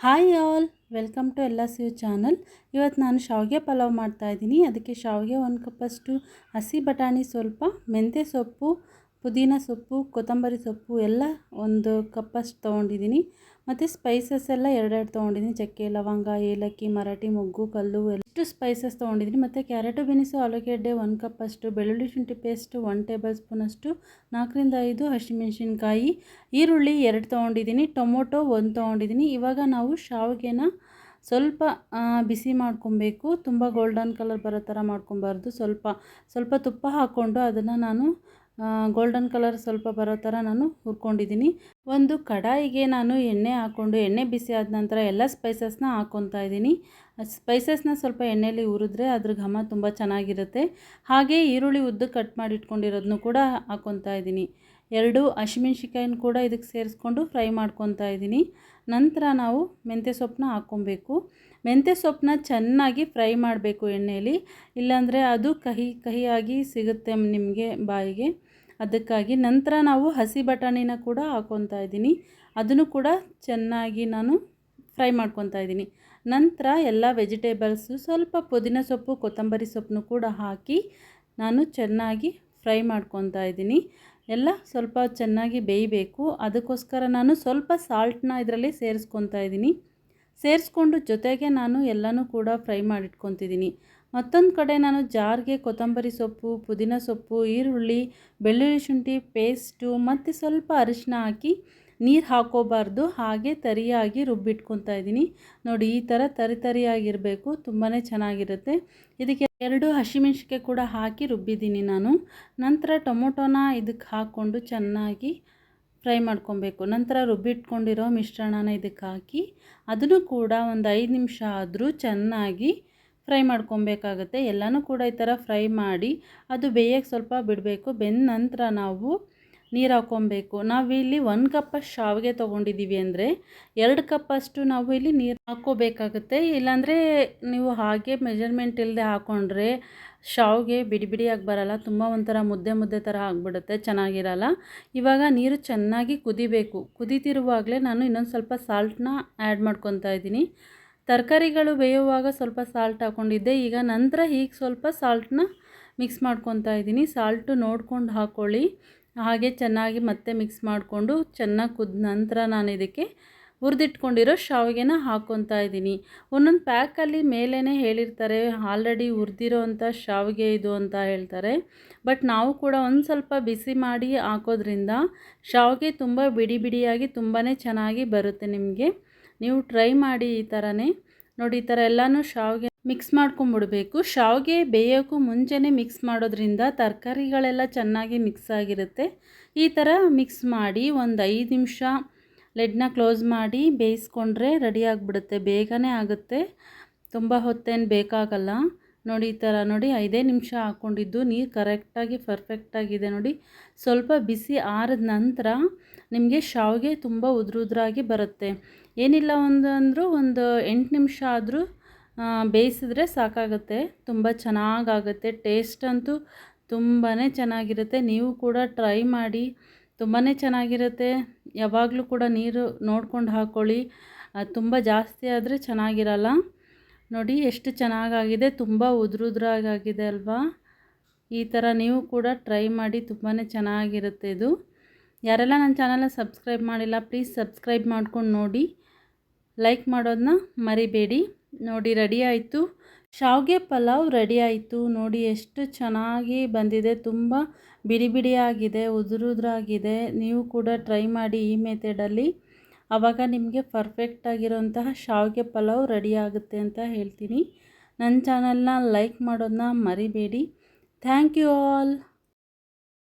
Hi all welcome to ಎಲ್ಲ ಸಿವ್ channel ಇವತ್ತು ನಾನು ಶಾವಿಗೆ ಪಲಾವ್ ಮಾಡ್ತಾಯಿದ್ದೀನಿ ಅದಕ್ಕೆ ಶಾವಿಗೆ ಒಂದು ಕಪ್ಪಷ್ಟು ಹಸಿ ಬಟಾಣಿ ಸ್ವಲ್ಪ, ಮೆಂತ್ಯ ಸೊಪ್ಪು, ಪುದೀನ ಸೊಪ್ಪು, ಕೊತ್ತಂಬರಿ ಸೊಪ್ಪು, ಎಲ್ಲ ಒಂದು ಕಪ್ಪಷ್ಟು ತೊಗೊಂಡಿದ್ದೀನಿ. ಮತ್ತು ಸ್ಪೈಸಸ್ ಎಲ್ಲ ಎರಡೆರಡು ತೊಗೊಂಡಿದ್ದೀನಿ. ಚಕ್ಕೆ, ಲವಂಗ, ಏಲಕ್ಕಿ, ಮರಾಠಿ, ಮೊಗ್ಗು, ಕಲ್ಲು ಎಷ್ಟು ಸ್ಪೈಸಸ್ ತೊಗೊಂಡಿದ್ದೀನಿ. ಮತ್ತು ಕ್ಯಾರೆಟು, ಬೆನಿಸು ಆಲೂಗೆಡ್ಡೆ ಒಂದು ಕಪ್ಪಷ್ಟು ಬೆಳ್ಳುಳ್ಳಿ ಶುಂಠಿ ಪೇಸ್ಟು ಒನ್ ಟೇಬಲ್ ಸ್ಪೂನಷ್ಟು ನಾಲ್ಕರಿಂದ ಐದು ಹಸಿಮೆಣಸಿನ್ಕಾಯಿ, ಈರುಳ್ಳಿ ಎರಡು ತೊಗೊಂಡಿದ್ದೀನಿ, ಟೊಮೊಟೊ ಒಂದು ತೊಗೊಂಡಿದ್ದೀನಿ. ಇವಾಗ ನಾವು ಶಾವಿಗೆನ ಸ್ವಲ್ಪ ಬಿಸಿ ಮಾಡ್ಕೊಬೇಕು. ತುಂಬ ಗೋಲ್ಡನ್ ಕಲರ್ ಬರೋ ಥರ ಮಾಡ್ಕೊಬಾರ್ದು. ಸ್ವಲ್ಪ ಸ್ವಲ್ಪ ತುಪ್ಪ ಹಾಕ್ಕೊಂಡು ಅದನ್ನು ನಾನು ಗೋಲ್ಡನ್ ಕಲರ್ ಸ್ವಲ್ಪ ಬರೋ ಥರ ನಾನು ಹುರ್ಕೊಂಡಿದ್ದೀನಿ. ಒಂದು ಕಡಾಯಿಗೆ ನಾನು ಎಣ್ಣೆ ಹಾಕ್ಕೊಂಡು, ಎಣ್ಣೆ ಬಿಸಿ ಆದ ನಂತರ ಎಲ್ಲ ಸ್ಪೈಸಸ್ನ ಹಾಕ್ಕೊತಾ ಇದ್ದೀನಿ. ಸ್ಪೈಸಸ್ನ ಸ್ವಲ್ಪ ಎಣ್ಣೆಯಲ್ಲಿ ಹುರಿದ್ರೆ ಅದ್ರ ಘಮ ತುಂಬ ಚೆನ್ನಾಗಿರುತ್ತೆ. ಹಾಗೆ ಈರುಳ್ಳಿ ಉದ್ದು ಕಟ್ ಮಾಡಿ ಇಟ್ಕೊಂಡಿರೋದನ್ನು ಕೂಡ ಹಾಕ್ಕೊತಾ ಇದ್ದೀನಿ. ಎರಡು ಹಸಿಮೆಣ್ಸಿಕಾಯಿನ ಕೂಡ ಇದಕ್ಕೆ ಸೇರಿಸ್ಕೊಂಡು ಫ್ರೈ ಮಾಡ್ಕೊತಾ ಇದ್ದೀನಿ. ನಂತರ ನಾವು ಮೆಂತ್ಯ ಸೊಪ್ಪನ್ನ ಹಾಕ್ಕೊಬೇಕು. ಮೆಂತ್ಯ ಸೊಪ್ಪನ್ನ ಚೆನ್ನಾಗಿ ಫ್ರೈ ಮಾಡಬೇಕು ಎಣ್ಣೆಯಲ್ಲಿ ಇಲ್ಲಾಂದರೆ ಅದು ಕಹಿ, ಕಹಿಯಾಗಿ ಸಿಗುತ್ತೆ ನಿಮಗೆ ಬಾಯಿಗೆ. ಅದಕ್ಕಾಗಿ ನಂತರ ನಾವು ಹಸಿ ಬಟಾಣಿನ ಕೂಡ ಹಾಕ್ಕೊತಾ ಇದ್ದೀನಿ. ಅದನ್ನು ಕೂಡ ಚೆನ್ನಾಗಿ ನಾನು ಫ್ರೈ ಮಾಡ್ಕೊತಾ ಇದ್ದೀನಿ. ನಂತರ ಎಲ್ಲ ವೆಜಿಟೇಬಲ್ಸು ಸ್ವಲ್ಪ ಪುದೀನ ಸೊಪ್ಪು, ಕೊತ್ತಂಬರಿ ಸೊಪ್ಪನ್ನು ಕೂಡ ಹಾಕಿ ನಾನು ಚೆನ್ನಾಗಿ ಫ್ರೈ ಮಾಡ್ಕೊತಾ ಇದ್ದೀನಿ. ಎಲ್ಲ ಸ್ವಲ್ಪ ಚೆನ್ನಾಗಿ ಬೇಯಬೇಕು. ಅದಕ್ಕೋಸ್ಕರ ನಾನು ಸ್ವಲ್ಪ ಸಾಲ್ಟ್ನ ಇದರಲ್ಲಿ ಸೇರಿಸ್ಕೊತಾ ಇದ್ದೀನಿ. ಸೇರಿಸ್ಕೊಂಡು ಜೊತೆಗೆ ನಾನು ಎಲ್ಲನೂ ಕೂಡ ಫ್ರೈ ಮಾಡಿಟ್ಕೊತಿದ್ದೀನಿ ಮತ್ತೊಂದು ಕಡೆ ನಾನು ಜಾರ್ಗೆ ಕೊತ್ತಂಬರಿ ಸೊಪ್ಪು, ಪುದೀನ ಸೊಪ್ಪು, ಈರುಳ್ಳಿ, ಬೆಳ್ಳುಳ್ಳಿ ಶುಂಠಿ ಪೇಸ್ಟು ಮತ್ತು ಸ್ವಲ್ಪ ಅರಿಶಿನ ಹಾಕಿ ನೀರು ಹಾಕೋಬಾರ್ದು. ಹಾಗೆ ತರಿಯಾಗಿ ರುಬ್ಬಿಟ್ಕೊತಾ ಇದ್ದೀನಿ. ನೋಡಿ, ಈ ಥರ ತರಿ ತರಿಯಾಗಿರಬೇಕು. ತುಂಬಾ ಚೆನ್ನಾಗಿರುತ್ತೆ. ಇದಕ್ಕೆ ಎರಡು ಹಸಿಮೆಣ್ಸಿಕಾಯಿ ಕೂಡ ಹಾಕಿ ರುಬ್ಬಿದ್ದೀನಿ ನಾನು. ನಂತರ ಟೊಮೊಟೊನ ಇದಕ್ಕೆ ಹಾಕ್ಕೊಂಡು ಚೆನ್ನಾಗಿ ಫ್ರೈ ಮಾಡ್ಕೊಬೇಕು ನಂತರ ರುಬ್ಬಿಟ್ಕೊಂಡಿರೋ ಮಿಶ್ರಣನ ಇದಕ್ಕೆ ಹಾಕಿ, ಅದನ್ನು ಕೂಡ ಒಂದು ಐದು ನಿಮಿಷ ಆದರೂ ಚೆನ್ನಾಗಿ ಫ್ರೈ ಮಾಡ್ಕೊಬೇಕಾಗತ್ತೆ. ಎಲ್ಲನೂ ಕೂಡ ಈ ಥರ ಫ್ರೈ ಮಾಡಿ ಅದು ಬೇಯಕ್ಕೆ ಸ್ವಲ್ಪ ಬಿಡಬೇಕು. ಬೆಂದ ನಂತರ ನಾವು ನೀರು ಹಾಕ್ಕೊಬೇಕು ನಾವು ಇಲ್ಲಿ ಒಂದು ಕಪ್ಪಷ್ಟು ಶಾವಿಗೆ ತೊಗೊಂಡಿದ್ದೀವಿ ಅಂದರೆ ಎರಡು ಕಪ್ಪಷ್ಟು ನಾವು ಇಲ್ಲಿ ನೀರು ಹಾಕ್ಕೋಬೇಕಾಗುತ್ತೆ ಇಲ್ಲಾಂದರೆ ನೀವು ಹಾಗೆ ಮೆಜರ್ಮೆಂಟ್ ಇಲ್ಲದೆ ಹಾಕ್ಕೊಂಡ್ರೆ ಶಾವಿಗೆ ಬಿಡಿ ಬಿಡಿಯಾಗಿ ಬರಲ್ಲ. ತುಂಬ ಒಂಥರ ಮುದ್ದೆ ಮುದ್ದೆ ಥರ ಆಗಿಬಿಡುತ್ತೆ. ಚೆನ್ನಾಗಿರಲ್ಲ. ಇವಾಗ ನೀರು ಚೆನ್ನಾಗಿ ಕುದಿಬೇಕು. ಕುದೀತಿರುವಾಗಲೇ ನಾನು ಇನ್ನೊಂದು ಸ್ವಲ್ಪ ಸಾಲ್ಟನ್ನ ಆ್ಯಡ್ ಮಾಡ್ಕೊತಾ ಇದ್ದೀನಿ. ತರಕಾರಿಗಳು ಬೇಯುವಾಗ ಸ್ವಲ್ಪ ಸಾಲ್ಟ್ ಹಾಕ್ಕೊಂಡಿದ್ದೆ ಈಗ ನಂತರ ಹೀಗೆ ಸ್ವಲ್ಪ ಸಾಲ್ಟನ್ನ ಮಿಕ್ಸ್ ಮಾಡ್ಕೊತಾ ಇದ್ದೀನಿ. ಸಾಲ್ಟು ನೋಡ್ಕೊಂಡು ಹಾಕ್ಕೊಳ್ಳಿ ಹಾಗೆ ಚೆನ್ನಾಗಿ ಮತ್ತೆ ಮಿಕ್ಸ್ ಮಾಡಿಕೊಂಡು ಚೆನ್ನಾಗಿ ಕುದ್ದ ನಂತರ ನಾನು ಇದಕ್ಕೆ ಹುರಿದಿಟ್ಕೊಂಡಿರೋ ಶಾವಿಗೆನ ಹಾಕ್ಕೊತಾ ಇದ್ದೀನಿ. ಒಂದೊಂದು ಪ್ಯಾಕಲ್ಲಿ ಮೇಲೇ ಹೇಳಿರ್ತಾರೆ, ಆಲ್ರೆಡಿ ಹುರಿದಿರೋ ಅಂಥ ಶಾವಿಗೆ ಇದು ಅಂತ ಹೇಳ್ತಾರೆ. ಬಟ್ ನಾವು ಕೂಡ ಒಂದು ಸ್ವಲ್ಪ ಬಿಸಿ ಮಾಡಿ ಹಾಕೋದ್ರಿಂದ ಶಾವಿಗೆ ತುಂಬ ಬಿಡಿ ಬಿಡಿಯಾಗಿ ತುಂಬಾ ಚೆನ್ನಾಗಿ ಬರುತ್ತೆ ನಿಮಗೆ. ನೀವು ಟ್ರೈ ಮಾಡಿ ಈ ಥರನೇ ನೋಡಿ, ಈ ಥರ ಎಲ್ಲನೂ ಶಾವಿಗೆ ಮಿಕ್ಸ್ ಮಾಡ್ಕೊಂಬಿಡಬೇಕು. ಶಾವಿಗೆ ಬೇಯೋಕ್ಕೂ ಮುಂಚೆನೇ ಮಿಕ್ಸ್ ಮಾಡೋದ್ರಿಂದ ತರಕಾರಿಗಳೆಲ್ಲ ಚೆನ್ನಾಗಿ ಮಿಕ್ಸ್ ಆಗಿರುತ್ತೆ. ಈ ಥರ ಮಿಕ್ಸ್ ಮಾಡಿ ಒಂದು ಐದು ನಿಮಿಷ ಲೆಡ್ನ ಕ್ಲೋಸ್ ಮಾಡಿ ಬೇಯಿಸ್ಕೊಂಡ್ರೆ ರೆಡಿ ಆಗಿಬಿಡುತ್ತೆ. ಬೇಗನೆ ಆಗುತ್ತೆ. ತುಂಬ ಹೊತ್ತೇನು ಬೇಕಾಗಲ್ಲ. ನೋಡಿ, ಈ ಥರ ನೋಡಿ, ಐದೇ ನಿಮಿಷ ಹಾಕ್ಕೊಂಡಿದ್ದು. ನೀರು ಕರೆಕ್ಟಾಗಿ ಪರ್ಫೆಕ್ಟಾಗಿದೆ ನೋಡಿ. ಸ್ವಲ್ಪ ಬಿಸಿ ಆರಿದ ನಂತರ ನಿಮಗೆ ಶಾವಿಗೆ ತುಂಬ ಉದುರುದ್ರಾಗಿ ಬರುತ್ತೆ. ಏನಿಲ್ಲ ಒಂದು ಅಂದರೂ ಒಂದು ಎಂಟು ನಿಮಿಷ ಆದರೂ ಬೇಯಿಸಿದ್ರೆ ಸಾಕಾಗುತ್ತೆ. ತುಂಬ ಚೆನ್ನಾಗಾಗುತ್ತೆ. ಟೇಸ್ಟ್ ಅಂತೂ ತುಂಬಾ ಚೆನ್ನಾಗಿರುತ್ತೆ. ನೀವು ಕೂಡ ಟ್ರೈ ಮಾಡಿ. ತುಂಬಾ ಚೆನ್ನಾಗಿರುತ್ತೆ. ಯಾವಾಗಲೂ ಕೂಡ ನೀರು ನೋಡ್ಕೊಂಡು ಹಾಕ್ಕೊಳ್ಳಿ ತುಂಬ ಜಾಸ್ತಿ ಆದರೆ ಚೆನ್ನಾಗಿರಲ್ಲ. ನೋಡಿ ಎಷ್ಟು ಚೆನ್ನಾಗಾಗಿದೆ, ತುಂಬ ಉದುರುದ್ರಾಗಾಗಿದೆ ಅಲ್ವಾ? ಈ ಥರ ನೀವು ಕೂಡ ಟ್ರೈ ಮಾಡಿ ತುಂಬಾ ಚೆನ್ನಾಗಿರುತ್ತೆ ಇದು. ಯಾರೆಲ್ಲ ನನ್ನ ಚಾನಲ್ನ ಸಬ್ಸ್ಕ್ರೈಬ್ ಮಾಡಿಲ್ಲ ಪ್ಲೀಸ್ ಸಬ್ಸ್ಕ್ರೈಬ್ ಮಾಡ್ಕೊಂಡು ನೋಡಿ. ಲೈಕ್ ಮಾಡೋದನ್ನ ಮರಿಬೇಡಿ. ನೋಡಿ ರೆಡಿ ಆಯಿತು. ಶಾವಿಗೆ ಪಲಾವ್ ರೆಡಿ ಆಯಿತು. ನೋಡಿ ಎಷ್ಟು ಚೆನ್ನಾಗಿ ಬಂದಿದೆ, ತುಂಬ ಬಿಡಿ ಬಿಡಿಯಾಗಿದೆ, ಉದುರುದ್ರಾಗಿದೆ. ನೀವು ಕೂಡ ಟ್ರೈ ಮಾಡಿ ಈ ಮೆಥಡಲ್ಲಿ ಆವಾಗ ನಿಮಗೆ ಪರ್ಫೆಕ್ಟಾಗಿರೋಂತಹ ಶಾವಿಗೆ ಪಲಾವ್ ರೆಡಿ ಆಗುತ್ತೆ ಅಂತ ಹೇಳ್ತೀನಿ. ನನ್ನ ಚಾನಲ್ನ ಲೈಕ್ ಮಾಡೋದನ್ನ ಮರಿಬೇಡಿ. Thank you all